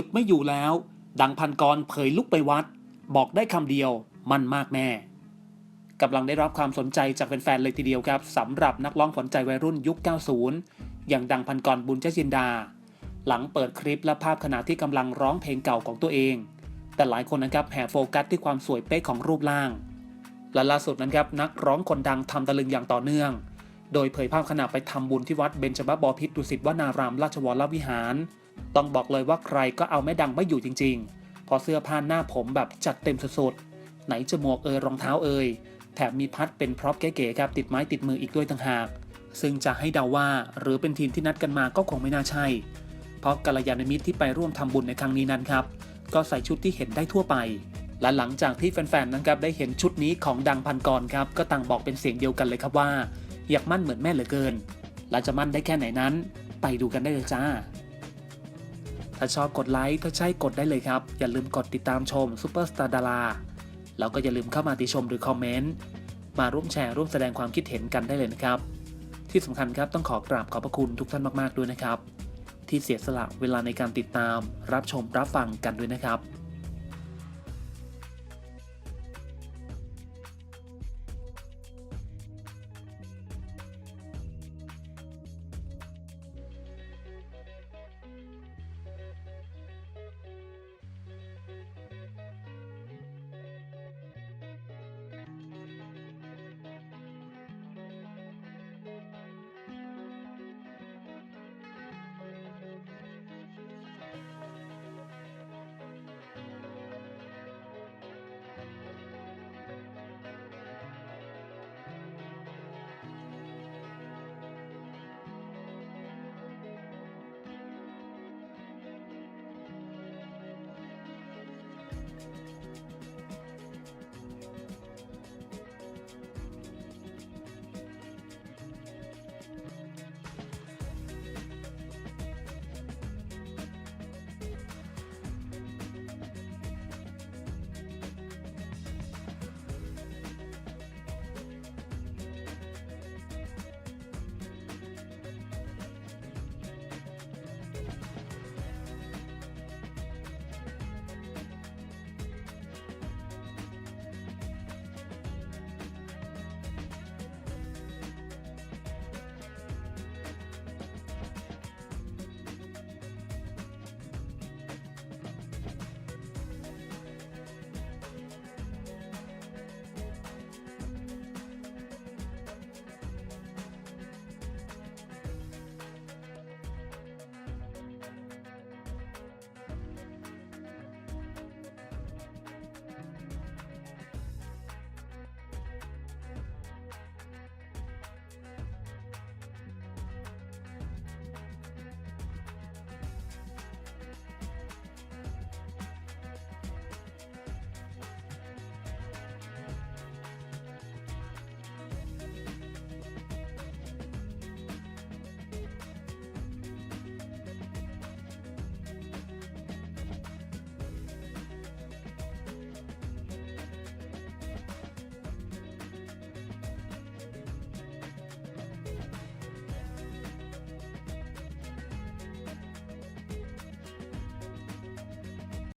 ฉุดไม่อยู่แล้ว ดังพันกรเผยลุกไปวัด บอกได้คำเดียว มันมากแม่กำลังได้รับความสนใจจากแฟนๆเลยทีเดียวครับสำหรับนักร้องขวัญใจวัยรุ่นยุค 90 อย่างดังพันกรบุญเจจินดา หลังเปิดคลิปและภาพขณะที่กำลังร้องเพลงเก่าของตัวเอง แต่หลายคนนะครับแห่โฟกัสที่ความสวยเป๊ะของรูปร่าง และล่าสุดนั้นครับนักร้องคนดังทำตะลึงอย่างต่อเนื่อง โดยเผยภาพขณะไปทำบุญที่วัดเบญจมบพิตรดุสิตวนารามราชวรวิหาร ต้องบอกเลยว่าใครก็เอาแม่ดังไม่อยู่จริงๆเพอเสื้อผ้าหน้าผมแบบจัดเต็มสุดๆ ไหนจะหมวกเอยรองเท้าเอยแถมมีพัดเป็นพร็อพเก๋ๆครับติดไม้ติดมืออีกด้วยต่างหาก ซึ่งจะให้เดาว่าหรือเป็นทีมที่นัดกันมาก็คงไม่น่าใช่ เพราะกัลยาณมิตรที่ไปร่วมทำบุญในครั้งนี้นั้นครับ ก็ใส่ชุดที่เห็นได้ทั่วไป และหลังจากที่แฟนๆนั้นครับได้เห็นชุดนี้ของดังพันกรครับก็ต่างบอกเป็นเสียงเดียวกันเลยครับว่า อยากมั่นเหมือนแม่เหลือเกินและจะมั่นได้แค่ไหนนั้น ไปดูกันได้เลยจ้า ถ้าชอบกดไลค์ถ้าใช่กดได้เลยครับ อย่าลืมกดติดตามชมซูเปอร์สตาร์ดาราแล้วก็อย่าลืมเข้ามาติชมหรือคอมเมนต์มาร่วมแชร์ร่วมแสดงความคิดเห็นกันได้เลยนะครับ ที่สำคัญครับต้องขอกราบขอบพระคุณทุกท่านมาก ๆ ด้วยนะครับ ที่เสียสละเวลาในการติดตาม รับชมรับฟังกันด้วยนะครับ